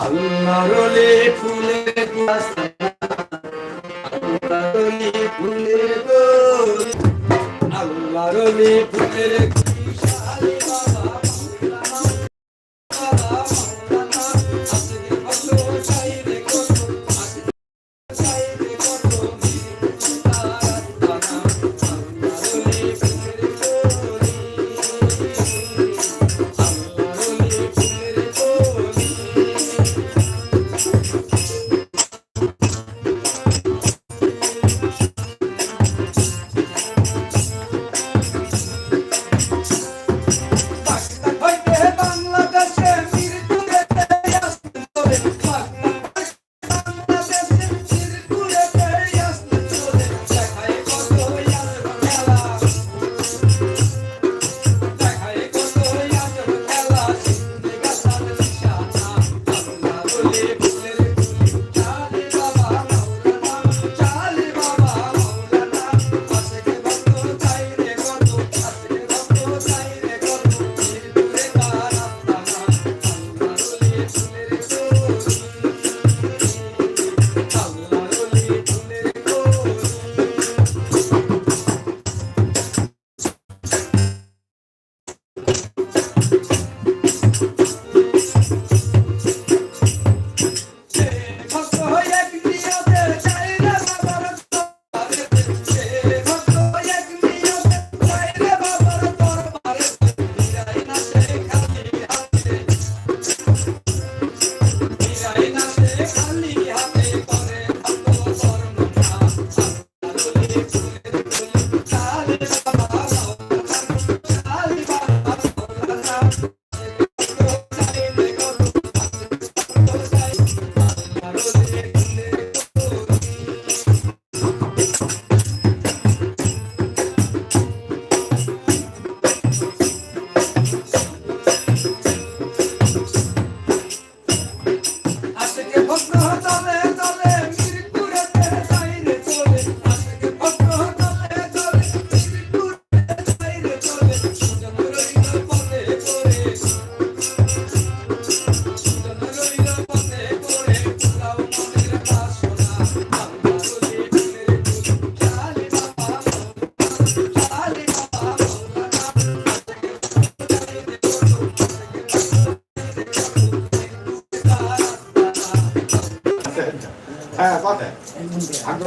আল্লাহর ফুলে আল্লাহর ফুলে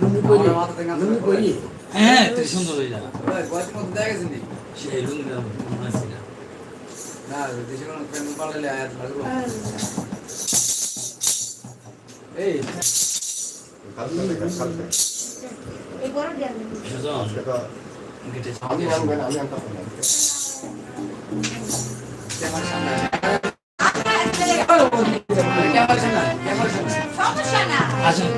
লুঙ্গি পরি লুঙ্গি পরি হ্যাঁ তুই সুন্দর হয়ে যাবে গল্প মতো দেখা গেছে নি সেই লুঙ্গি মনে আছে না না দেশে কোনো প্রেম পালালে আয়াত লাগল এই আচ্ছা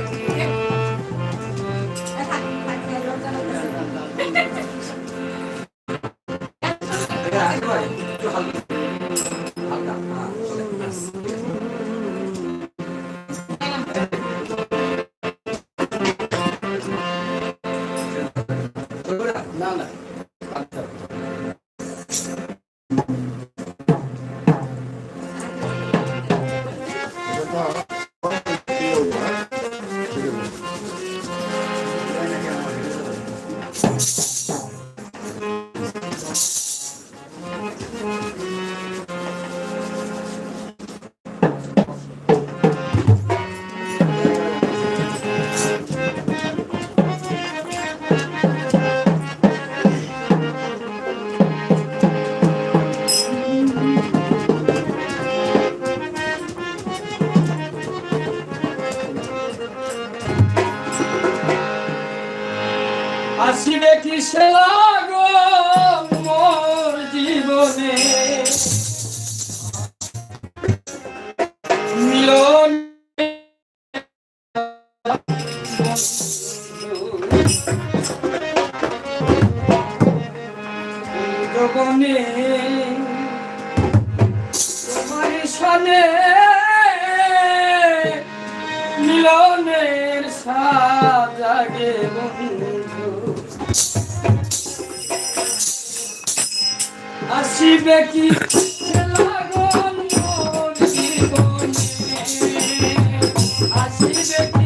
আসিবে কি? আসিবে